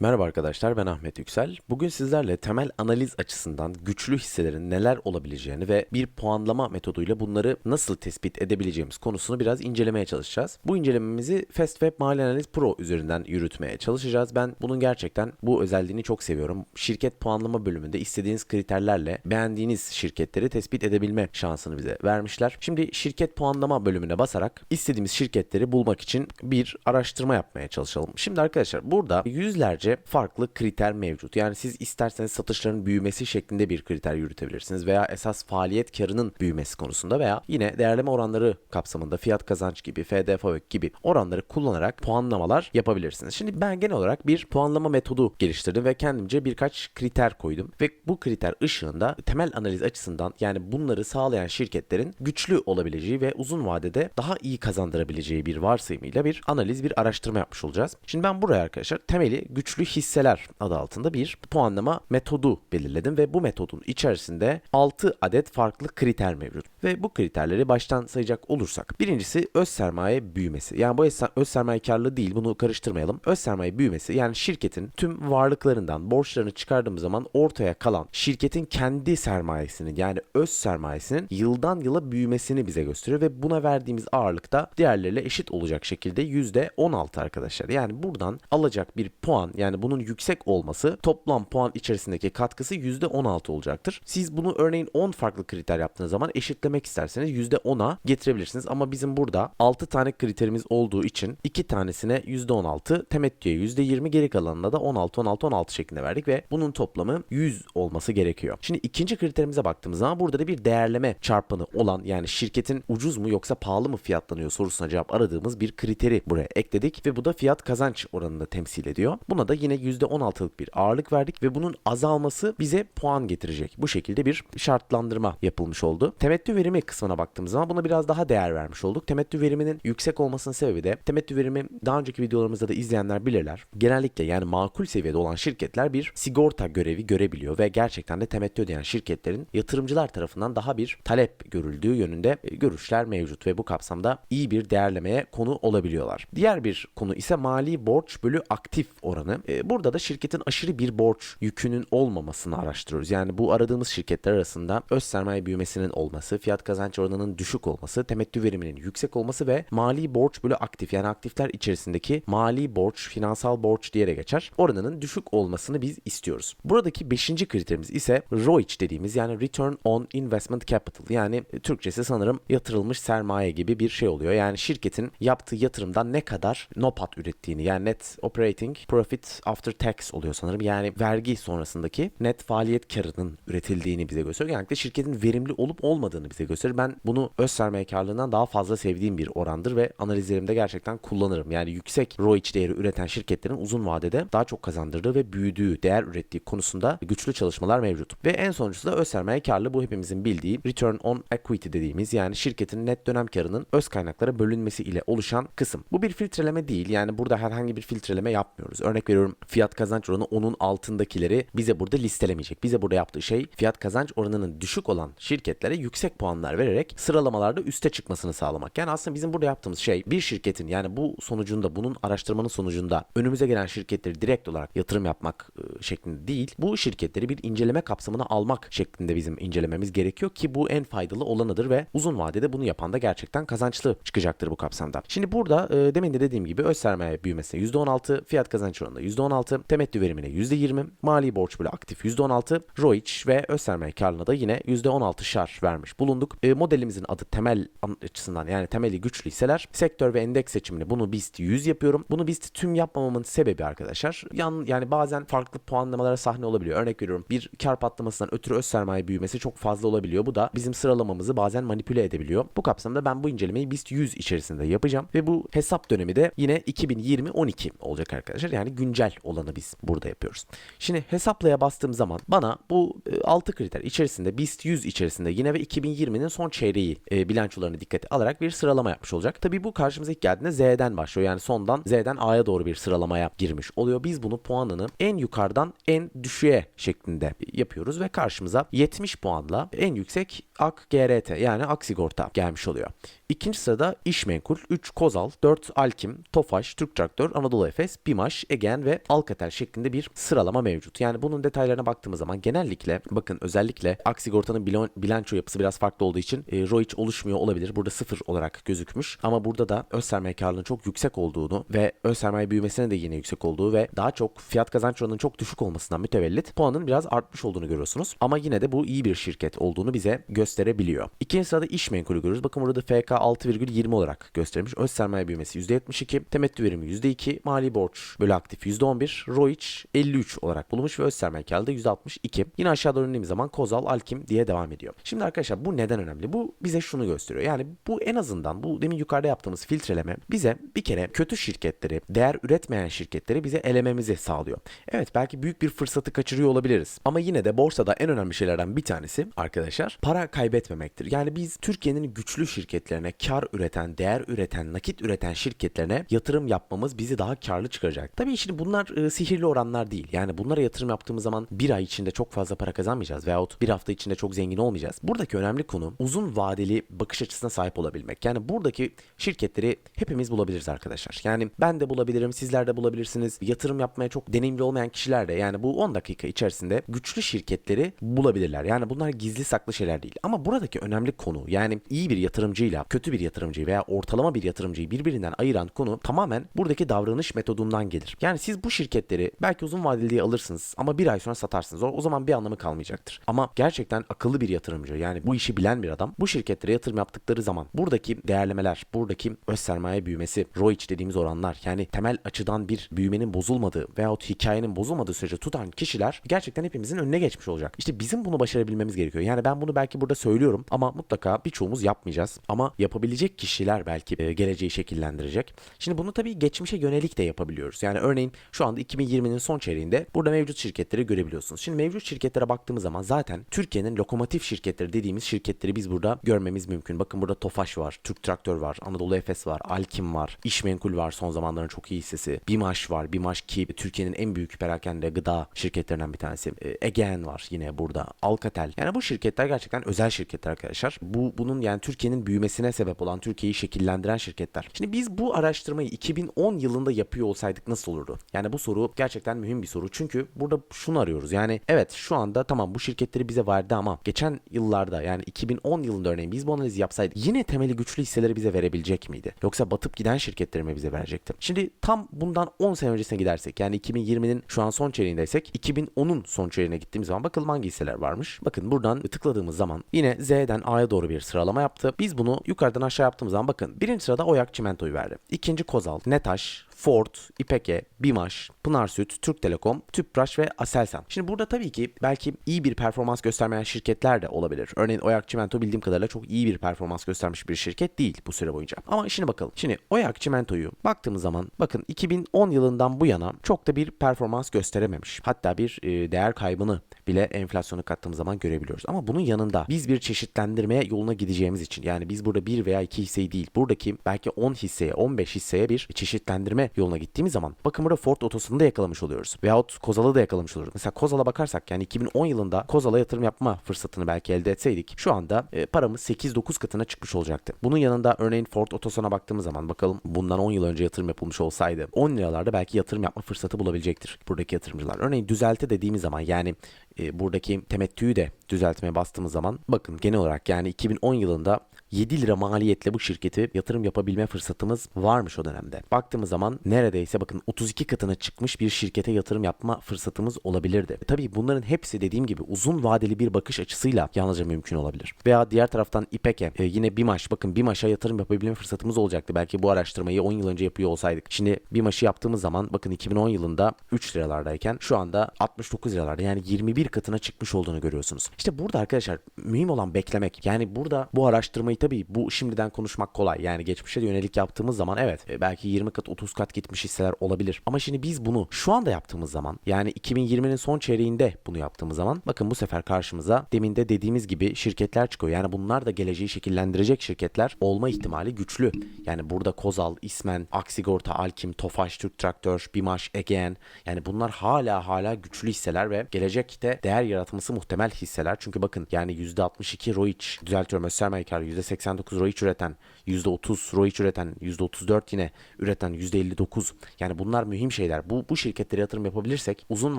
Merhaba arkadaşlar ben Ahmet Yüksel. Bugün sizlerle temel analiz açısından güçlü hisselerin neler olabileceğini ve bir puanlama metoduyla bunları nasıl tespit edebileceğimiz konusunu biraz incelemeye çalışacağız. Bu incelememizi Fast Web Mali Analiz Pro üzerinden yürütmeye çalışacağız. Ben bunun gerçekten bu özelliğini çok seviyorum. Şirket puanlama bölümünde istediğiniz kriterlerle beğendiğiniz şirketleri tespit edebilme şansını bize vermişler. Şimdi şirket puanlama bölümüne basarak istediğimiz şirketleri bulmak için bir araştırma yapmaya çalışalım. Şimdi arkadaşlar burada yüzlerce farklı kriter mevcut. Yani siz isterseniz satışların büyümesi şeklinde bir kriter yürütebilirsiniz veya esas faaliyet karının büyümesi konusunda veya yine değerleme oranları kapsamında fiyat kazanç gibi, FDFO gibi oranları kullanarak puanlamalar yapabilirsiniz. Şimdi ben genel olarak bir puanlama metodu geliştirdim ve kendimce birkaç kriter koydum ve bu kriter ışığında temel analiz açısından yani bunları sağlayan şirketlerin güçlü olabileceği ve uzun vadede daha iyi kazandırabileceği bir varsayımıyla bir analiz, bir araştırma yapmış olacağız. Şimdi ben buraya arkadaşlar temeli güçlü hisseler adı altında bir puanlama metodu belirledim ve bu metodun içerisinde 6 adet farklı kriter mevcut. Ve bu kriterleri baştan sayacak olursak birincisi öz sermaye büyümesi. Yani bu öz sermaye karlılığı değil bunu karıştırmayalım. Öz sermaye büyümesi yani şirketin tüm varlıklarından borçlarını çıkardığımız zaman ortaya kalan şirketin kendi sermayesinin yani öz sermayesinin yıldan yıla büyümesini bize gösteriyor ve buna verdiğimiz ağırlık da diğerleriyle eşit olacak şekilde %16 arkadaşlar. Yani buradan alacak bir puan yani bunun yüksek olması toplam puan içerisindeki katkısı %16 olacaktır. Siz bunu örneğin 10 farklı kriter yaptığınız zaman eşitlemek isterseniz %10'a getirebilirsiniz ama bizim burada 6 tane kriterimiz olduğu için 2 tanesine %16, temettüye %20 geri kalanına da 16 16 16 şeklinde verdik ve bunun toplamı 100 olması gerekiyor. Şimdi ikinci kriterimize baktığımız zaman burada da bir değerleme çarpanı olan yani şirketin ucuz mu yoksa pahalı mı fiyatlanıyor sorusuna cevap aradığımız bir kriteri buraya ekledik ve bu da fiyat kazanç oranını temsil ediyor. Buna da yine %16'lık bir ağırlık verdik ve bunun azalması bize puan getirecek. Bu şekilde bir şartlandırma yapılmış oldu. Temettü verimi kısmına baktığımız zaman buna biraz daha değer vermiş olduk. Temettü veriminin yüksek olmasının sebebi de temettü verimi daha önceki videolarımızda da izleyenler bilirler. Genellikle yani makul seviyede olan şirketler bir sigorta görevi görebiliyor ve gerçekten de temettü ödeyen şirketlerin yatırımcılar tarafından daha bir talep görüldüğü yönünde e, görüşler mevcut ve bu kapsamda iyi bir değerlemeye konu olabiliyorlar. Diğer bir konu ise mali borç bölü aktif oranı. E, Burada da şirketin aşırı bir borç yükünün olmamasını araştırıyoruz. Yani bu aradığımız şirketler arasında öz sermaye büyümesinin olması, fiyat kazanç oranının düşük olması, temettü veriminin yüksek olması ve mali borç bölü aktif yani aktifler içerisindeki mali borç, finansal borç diye geçer. Oranının düşük olmasını biz istiyoruz. Buradaki beşinci kriterimiz ise ROIC dediğimiz yani Return on Investment Capital yani Türkçesi sanırım yatırılmış sermaye gibi bir şey oluyor. Yani şirketin yaptığı yatırımdan ne kadar NOPAT ürettiğini yani Net Operating Profit After Tax oluyor sanırım. Yani vergi sonrasındaki net faaliyet karının üretildiğini bize gösteriyor. Genellikle şirketin verimli olup olmadığını bize gösterir. Ben bunu öz sermaye karlılığından daha fazla sevdiğim bir orandır ve analizlerimde gerçekten kullanırım. Yani yüksek ROIC değeri üreten şirketlerin uzun vadede daha çok kazandırdığı ve büyüdüğü, değer ürettiği konusunda güçlü çalışmalar mevcut. Ve en sonuncusu da öz sermaye karlılığı bu hepimizin bildiği Return on Equity dediğimiz yani şirketin net dönem karının öz kaynaklara bölünmesi ile oluşan kısım. Bu bir filtreleme değil. Yani burada herhangi bir filtreleme yapmıyoruz. Örnek veriyorum fiyat kazanç oranı onun altındakileri bize burada listelemeyecek. Bize burada yaptığı şey fiyat kazanç oranının düşük olan şirketlere yüksek puanlar vererek sıralamalarda üste çıkmasını sağlamak. Yani aslında bizim burada yaptığımız şey bir şirketin yani bu sonucunda bunun araştırmanın sonucunda önümüze gelen şirketleri direkt olarak yatırım yapmak e, şeklinde değil. Bu şirketleri bir inceleme kapsamına almak şeklinde bizim incelememiz gerekiyor ki bu en faydalı olanıdır ve uzun vadede bunu yapan da gerçekten kazançlı çıkacaktır bu kapsamda. Şimdi burada e, demin de dediğim gibi öz sermaye büyümesine %16, fiyat kazanç oranında %16, temettü verimine %20, mali borç bölü aktif %16, ROIC ve öz sermaye karlılığına da yine %16 şar vermiş bulunduk. E, modelimizin adı temel açısından yani temeli güçlü hisseler. Sektör ve endeks seçimini bunu BIST 100 yapıyorum. Bunu BIST tüm yapmamamın sebebi arkadaşlar. Yan, yani bazen farklı puanlamalara sahne olabiliyor. Örnek veriyorum bir kar patlamasından ötürü öz sermaye büyümesi çok fazla olabiliyor. Bu da bizim sıralamamızı bazen manipüle edebiliyor. Bu kapsamda ben bu incelemeyi BIST 100 içerisinde yapacağım ve bu hesap dönemi de yine 2020-12 olacak arkadaşlar. Yani güncel olanı biz burada yapıyoruz. Şimdi hesaplaya bastığım zaman bana bu 6 kriter içerisinde BIST 100 içerisinde yine ve 2020'nin son çeyreği e, bilançolarını dikkate alarak bir sıralama yapmış olacak. Tabii bu karşımıza ilk geldiğinde Z'den başlıyor. Yani sondan Z'den A'ya doğru bir sıralamaya girmiş oluyor. Biz bunu puanını en yukarıdan en düşüğe şeklinde yapıyoruz ve karşımıza 70 puanla en yüksek AK GRT yani ak sigorta gelmiş oluyor. İkinci sırada İşmenkul, 3 Kozal, 4 Alkim, Tofaş, Türk Traktör, Anadolu Efes, Bimaş, Egen ve Alcatel şeklinde bir sıralama mevcut. Yani bunun detaylarına baktığımız zaman genellikle bakın özellikle Aksigorta'nın bilan- bilanço yapısı biraz farklı olduğu için e, ROIC oluşmuyor olabilir. Burada sıfır olarak gözükmüş. Ama burada da öz sermaye karlılığının çok yüksek olduğunu ve öz sermaye büyümesinin de yine yüksek olduğu ve daha çok fiyat kazanç oranının çok düşük olmasından mütevellit puanın biraz artmış olduğunu görüyorsunuz. Ama yine de bu iyi bir şirket olduğunu bize gösterebiliyor. İkinci sırada iş menkulü görüyoruz. Bakın burada FK 6,20 olarak göstermiş. Öz sermaye büyümesi %72, temettü verimi %2, mali borç bölü aktif %11, ROIC 53 olarak bulunmuş ve öz sermaye karlılığı da %62. Yine aşağı doğru indiğimiz zaman Kozal, Alkim diye devam ediyor. Şimdi arkadaşlar bu neden önemli? Bu bize şunu gösteriyor. Yani bu en azından bu demin yukarıda yaptığımız filtreleme bize bir kere kötü şirketleri, değer üretmeyen şirketleri bize elememizi sağlıyor. Evet belki büyük bir fırsatı kaçırıyor olabiliriz. Ama yine de borsada en önemli şeylerden bir tanesi arkadaşlar para kaybetmemektir. Yani biz Türkiye'nin güçlü şirketlerine, kar üreten, değer üreten, nakit üreten şirketlerine yatırım yapmamız bizi daha karlı çıkaracak. Tabii şimdi bunlar e, sihirli oranlar değil. Yani bunlara yatırım yaptığımız zaman bir ay içinde çok fazla para kazanmayacağız veyahut bir hafta içinde çok zengin olmayacağız. Buradaki önemli konu uzun vadeli bakış açısına sahip olabilmek. Yani buradaki şirketleri hepimiz bulabiliriz arkadaşlar. Yani ben de bulabilirim, sizler de bulabilirsiniz. Yatırım yapmaya çok deneyimli olmayan kişiler de yani bu 10 dakika içerisinde güçlü şirketleri bulabilirler. Yani bunlar gizli saklı şeyler değil. Ama buradaki önemli konu yani iyi bir yatırımcıyla kötü bir yatırımcıyı veya ortalama bir yatırımcıyı birbirinden ayıran konu tamamen buradaki davranış metodundan gelir. Yani siz bu şirketleri belki uzun vadeli diye alırsınız ama bir ay sonra satarsınız. O, o zaman bir anlamı kalmayacaktır. Ama gerçekten akıllı bir yatırımcı yani bu işi bilen bir adam bu şirketlere yatırım yaptıkları zaman buradaki değerlemeler, buradaki öz sermaye büyümesi, ROIC dediğimiz oranlar yani temel açıdan bir büyümenin bozulmadığı veyahut hikayenin bozulmadığı sürece tutan kişiler gerçekten hepimizin önüne geçmiş olacak. İşte bizim bunu başarabilmemiz gerekiyor. Yani ben bunu belki burada söylüyorum ama mutlaka birçoğumuz yapmayacağız. Ama yapabilecek kişiler belki e, geleceği şekillendirecek. Şimdi bunu tabii geçmişe yönelik de yapabiliyoruz. Yani örneğin şu anda 2020'nin son çeyreğinde burada mevcut şirketleri görebiliyorsunuz. Şimdi mevcut şirketlere baktığımız zaman zaten Türkiye'nin lokomotif şirketleri dediğimiz şirketleri biz burada görmemiz mümkün. Bakın burada Tofaş var, Türk Traktör var, Anadolu Efes var, Alkim var, İşmenkul var son zamanların çok iyi hissesi. Bimaş var, Bimaş ki Türkiye'nin en büyük perakende gıda şirketlerinden bir tanesi. E, Egen var yine burada, Alcatel. Yani bu şirketler gerçekten özel şirketler arkadaşlar. Bu bunun yani Türkiye'nin büyümesine sebep olan, Türkiye'yi şekillendiren şirketler. Şimdi biz bu araştırmayı 2010 yılında yapıyor olsaydık nasıl olurdu? Yani bu soru gerçekten mühim bir soru. Çünkü burada şunu arıyoruz. Yani evet şu anda tamam bu şirketleri bize verdi ama geçen yıllarda yani 2010 yılında örneğin biz bu analizi yapsaydık yine temeli güçlü hisseleri bize verebilecek miydi? Yoksa batıp giden şirketleri mi bize verecekti? Şimdi tam bundan 10 sene öncesine gidersek yani 2020'nin şu an son çeyreğindeysek 2010'un son çeyreğine gittiğimiz zaman bakalım hangi hisseler varmış. Bakın buradan tıkladığımız zaman yine Z'den A'ya doğru bir sıralama yaptı. Biz bunu yukarıdan aşağı yaptığımız zaman bakın birinci sırada Oyak Çimento'yu verdi. İkinci Kozal, Netaş, Ford, İpeke, Bimaş, Pınar Süt, Türk Telekom, Tüpraş ve Aselsan. Şimdi burada tabii ki belki iyi bir performans göstermeyen şirketler de olabilir. Örneğin Oyak Çimento bildiğim kadarıyla çok iyi bir performans göstermiş bir şirket değil bu süre boyunca. Ama şimdi bakalım. Şimdi Oyak Çimento'yu baktığımız zaman bakın 2010 yılından bu yana çok da bir performans gösterememiş. Hatta bir e, değer kaybını bile enflasyonu kattığımız zaman görebiliyoruz. Ama bunun yanında biz bir çeşitlendirme yoluna gideceğimiz için yani biz burada bir veya iki hisseyi değil buradaki belki 10 hisseye 15 hisseye bir çeşitlendirme yoluna gittiğimiz zaman burada Ford Otosan'ı da yakalamış oluyoruz. Veyahut Kozal'ı da yakalamış oluyoruz. Mesela Kozal'a bakarsak yani 2010 yılında Kozal'a yatırım yapma fırsatını belki elde etseydik şu anda e, paramız 8-9 katına çıkmış olacaktı. Bunun yanında örneğin Ford Otosan'a baktığımız zaman bakalım bundan 10 yıl önce yatırım yapılmış olsaydı 10 liralarda belki yatırım yapma fırsatı bulabilecektir buradaki yatırımcılar. Örneğin düzelte dediğimiz zaman yani e, buradaki temettüyü de düzeltmeye bastığımız zaman bakın genel olarak yani 2010 yılında 7 lira maliyetle bu şirketi yatırım yapabilme fırsatımız varmış o dönemde. Baktığımız zaman neredeyse bakın 32 katına çıkmış bir şirkete yatırım yapma fırsatımız olabilirdi. Tabii bunların hepsi dediğim gibi uzun vadeli bir bakış açısıyla yalnızca mümkün olabilir. Veya diğer taraftan İpek'e e, yine BİMAŞ bakın BİMAŞ'a yatırım yapabilme fırsatımız olacaktı. Belki bu araştırmayı 10 yıl önce yapıyor olsaydık. Şimdi BİMAŞ'ı yaptığımız zaman bakın 2010 yılında 3 liralardayken şu anda 69 liralarda yani 21 katına çıkmış olduğunu görüyorsunuz. İşte burada arkadaşlar mühim olan beklemek. Yani burada bu araştırmayı tabii bu şimdiden konuşmak kolay. Yani geçmişe yönelik yaptığımız zaman evet e, belki 20 kat 30 kat gitmiş hisseler olabilir. Ama şimdi biz bunu şu anda yaptığımız zaman yani 2020'nin son çeyreğinde bunu yaptığımız zaman bakın bu sefer karşımıza demin de dediğimiz gibi şirketler çıkıyor. Yani bunlar da geleceği şekillendirecek şirketler olma ihtimali güçlü. Yani burada Kozal, İsmen, Aksigorta, Alkim, Tofaş, Türk Traktör, Bimaş, Egean yani bunlar hala hala güçlü hisseler ve gelecekte değer yaratması muhtemel hisseler. Çünkü bakın yani %62 ROIC düzeltiyorum Östermay karı %89 ROIC üreten %30 ROIC üreten %34 yine üreten %59 yani bunlar mühim şeyler. Bu bu şirketlere yatırım yapabilirsek uzun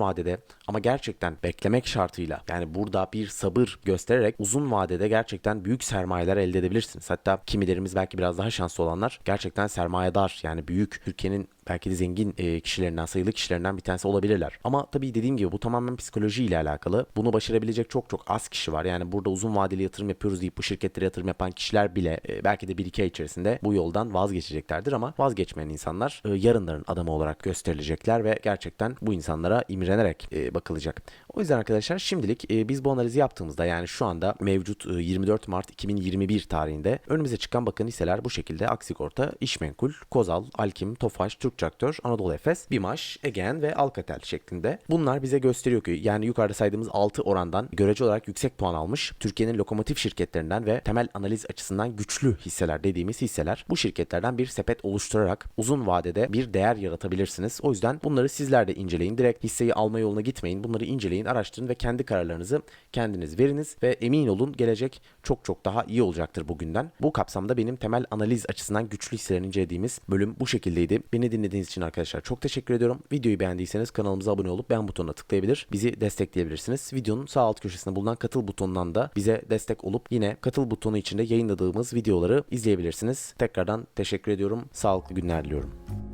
vadede ama gerçekten beklemek şartıyla yani burada bir sabır göstererek uzun vadede gerçekten büyük sermayeler elde edebilirsiniz. Hatta kimilerimiz belki biraz daha şanslı olanlar gerçekten sermayedar yani büyük Türkiye'nin belki de zengin e, kişilerinden, sayılı kişilerinden bir tanesi olabilirler. Ama tabii dediğim gibi bu tamamen psikoloji ile alakalı. Bunu başarabilecek çok çok az kişi var. Yani burada uzun vadeli yatırım yapıyoruz deyip bu şirketlere yatırım yapan kişiler bile e, belki de 1-2 ay içerisinde bu yoldan vazgeçeceklerdir ama vazgeçmeyen insanlar e, yarınların adamı olarak gösterilecekler ve gerçekten bu insanlara imrenerek bakılacak. O yüzden arkadaşlar şimdilik biz bu analizi yaptığımızda yani şu anda mevcut e, 24 Mart 2021 tarihinde önümüze çıkan bakın hisseler bu şekilde Aksigorta, İşmenkul, Kozal, Alkim, Tofaş, Türk Traktör, Anadolu Efes, Bimaş, Egean ve Alcatel şeklinde. Bunlar bize gösteriyor ki yani yukarıda saydığımız 6 orandan görece olarak yüksek puan almış Türkiye'nin lokomotif şirketlerinden ve temel analiz açısından güçlü hisseler dediğimiz hisseler bu şirketlerden bir sepet oluşturarak uzun vadede bir değer yaratabilirsiniz. O yüzden bunları sizler de inceleyin. Direkt hisseyi alma yoluna gitmeyin. Bunları inceleyin, araştırın ve kendi kararlarınızı kendiniz veriniz ve emin olun gelecek çok çok daha iyi olacaktır bugünden. Bu kapsamda benim temel analiz açısından güçlü hisselerini incelediğimiz bölüm bu şekildeydi. Beni dinlediğiniz için arkadaşlar çok teşekkür ediyorum. Videoyu beğendiyseniz kanalımıza abone olup beğen butonuna tıklayabilir. Bizi destekleyebilirsiniz. Videonun sağ alt köşesinde bulunan katıl butonundan da bize destek olup yine katıl butonu içinde yayınladığımız videoları izleyebilirsiniz. Tekrardan teşekkür ediyorum. Sağlıklı günler diliyorum.